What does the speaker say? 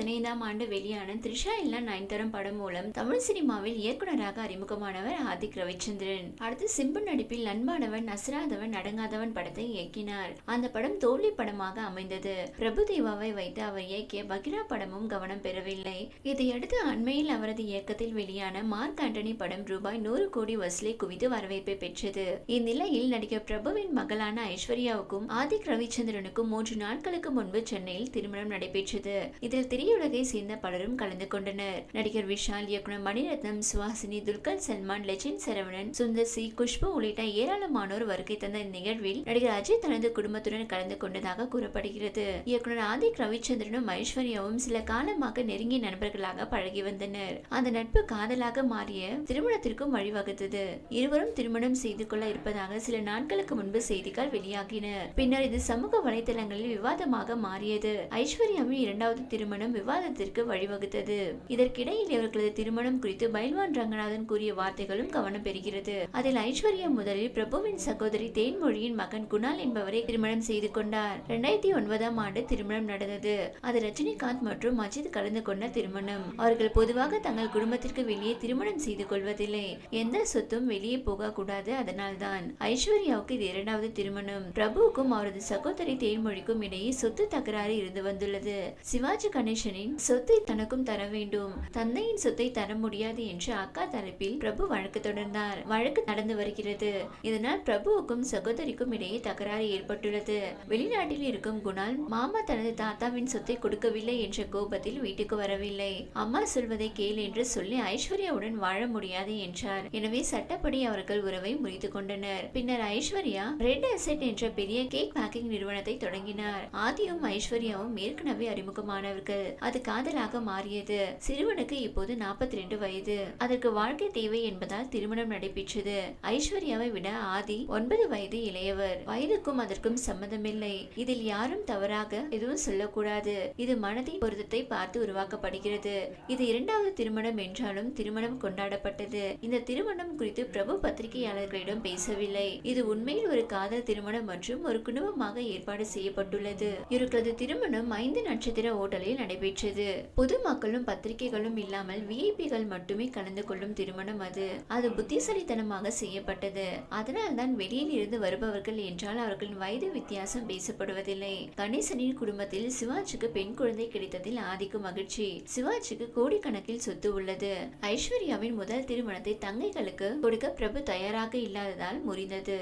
பதினைந்தாம் ஆண்டு வெளியான த்ரிஷா இல்லா நயன்தரம் படம் மூலம் தமிழ் சினிமாவில் இயக்குனராக அறிமுகமானவர் ஆதிக் ரவிச்சந்திரன். அடுத்து சிம்பு நடிப்பில் நண்பானவன் நசராதவன் அடங்காதவன் படத்தை இயக்கினார். அந்த படம் தோல்வி படமாக அமைந்தது. பிரபுதேவாவை வைத்து அவர் இயக்கிய பகிரா படமும் கவனம் பெறவில்லை. இதையடுத்து அண்மையில் அவரது இயக்கத்தில் வெளியான மார்க் ஆண்டனி படம் ரூபாய் நூறு கோடி வசூலை குவித்து வரவேற்பை பெற்றது. இந்நிலையில் நடிகர் பிரபுவின் மகளான ஐஸ்வர்யாவுக்கும் ஆதிக் ரவிச்சந்திரனுக்கும் மூன்று நாட்களுக்கு முன்பு சென்னையில் திருமணம் நடைபெற்றது. இதில் திரையுலகை சேர்ந்த பலரும் கலந்து கொண்டனர். நடிகர் விஷால் இயக்குனர் மணிரத்னம் சுஹாசினி துல்கர் சல்மான் லெஜெண்ட் சரவணன் சுந்தர் சி குஷ்பு உள்ளிட்ட ஏராளமானோர் வருகை தந்த இந்நிகழ்வில் நடிகர் அஜித் தனது குடும்பத்துடன் கலந்து கொண்டதாக கூறப்படுகிறது. இயக்குனர் ஆதிக் ரவிச்சந்திரனும் ஐஸ்வர்யாவும் சில காலமாக நெருங்கிய நண்பர்களாக பழகி வந்தனர். அந்த நட்பு காதலாக மாறிய திருமணத்திற்கும் வழிவகுத்தது. இருவரும் திருமணம் செய்து கொள்ள இருப்பதாக சில நாட்களுக்கு முன்பு செய்திகள் வெளியாகின. பின்னர் இது சமூக வலைதளங்களில் விவாதமாக மாறியது. ஐஸ்வர்யாவின் இரண்டாவது திருமணம் விவாதத்திற்கு வழிவகுத்தது. இதற்கிடையில் இவர்களது திருமணம் குறித்து பைல்வான் ரங்கநாதன் கூறிய வார்த்தைகளும் கவனம் பெறுகிறது. அதில் ஐஸ்வர்யா முதலில் பிரபுவின் சகோதரி தேன்மொழியின் மகன் குணால் என்பவரை திருமணம் செய்து கொண்டார். இரண்டாயிரத்தி ஒன்பதாம் ஆண்டு திருமணம் நடந்தது. அது ரஜினிகாந்த் மற்றும் அஜித் கலந்து கொண்ட திருமணம். அவர்கள் பொதுவாக தங்கள் குடும்பத்திற்கு வெளியே திருமணம் செய்து கொள்வதில்லை. எந்த சொத்தும் வெளியே போக கூடாது அதனால்தான் ஐஸ்வர்யாவுக்கு இது இரண்டாவது திருமணம். பிரபுவுக்கும் அவரது சகோதரி தேன்மொழிக்கும் இடையே சொத்து தகராறு இருந்து வந்துள்ளது. சிவாஜி கணேஷ் கணேசனின் சொத்தை தனக்கும் தர வேண்டும். தந்தையின் சொத்தை தர முடியாது என்று அக்கா தரப்பில் பிரபு வழக்கு தொடர்ந்தார். வழக்கு நடந்து வருகிறது. இதனால் பிரபுவுக்கும் சகோதரிக்கும் இடையே தகராறு ஏற்பட்டுள்ளது. வெளிநாட்டில் இருக்கும் குணால் மாமா தனது தாத்தாவின் சொத்தை கொடுக்கவில்லை என்ற கோபத்தில் வீட்டுக்கு வரவில்லை. அம்மா சொல்வதை கேள் என்று சொல்லி ஐஸ்வர்யாவுடன் வாழ முடியாது என்றார். எனவே சட்டப்படி அவர்கள் உறவை முறித்து கொண்டனர். பின்னர் ஐஸ்வர்யா ரெட் அசெட் என்ற பெரிய கேக் பேக்கிங் நிறுவனத்தை தொடங்கினார். ஆதியும் ஐஸ்வர்யாவும் ஏற்கனவே அறிமுகமானவர்கள். அது காதலாக மாறியது. சிறுவனுக்கு இப்போது நாற்பத்தி ரெண்டு வயது. அதற்கு வாழ்க்கை தேவை என்பதால் திருமணம் நடைபெற்றது. ஐஸ்வர்யாவை விட ஆதி ஒன்பது வயது இளையவர். வயதுக்கும் அதற்கும் சம்மதமில்லை இதில் யாரும் தவறாக எதுவும் சொல்லக்கூடாது. இது மனதின் பொருத்தத்தை பார்த்து உருவாக்கப்படுகிறது. இது இரண்டாவது திருமணம் என்றாலும் திருமணம் கொண்டாடப்பட்டது. இந்த திருமணம் குறித்து பிரபு பத்திரிகையாளர்களிடம் பேசவில்லை. இது உண்மையில் ஒரு காதல் திருமணம் மற்றும் ஒரு குடும்பமாக ஏற்பாடு செய்யப்பட்டுள்ளது. இவர்களது திருமணம் ஐந்து நட்சத்திர ஓட்டலில் நடைபெற்றது. பொதுமக்களும் பத்திரிகைகளும் இல்லாமல் விஐபிகள் மட்டுமே கலந்து கொள்ளும் திருமணம் அது. அது புத்திசாலித்தனமாக செய்யப்பட்டது. அதனால் தான் வெளியில் இருந்து வருபவர்கள் என்றால் அவர்களின் வயது வித்தியாசம் பேசப்படுவதில்லை. கணேசனின் குடும்பத்தில் சிவாஜிக்கு பெண் குழந்தை கிடைத்ததில் ஆதிக்கு மகிழ்ச்சி. சிவாஜிக்கு கோடிக்கணக்கில் சொத்து உள்ளது. ஐஸ்வர்யாவின் முதல் திருமணத்தை தங்கைகளுக்கு கொடுக்க பிரபு தயாராக இல்லாததால் முறிந்தது.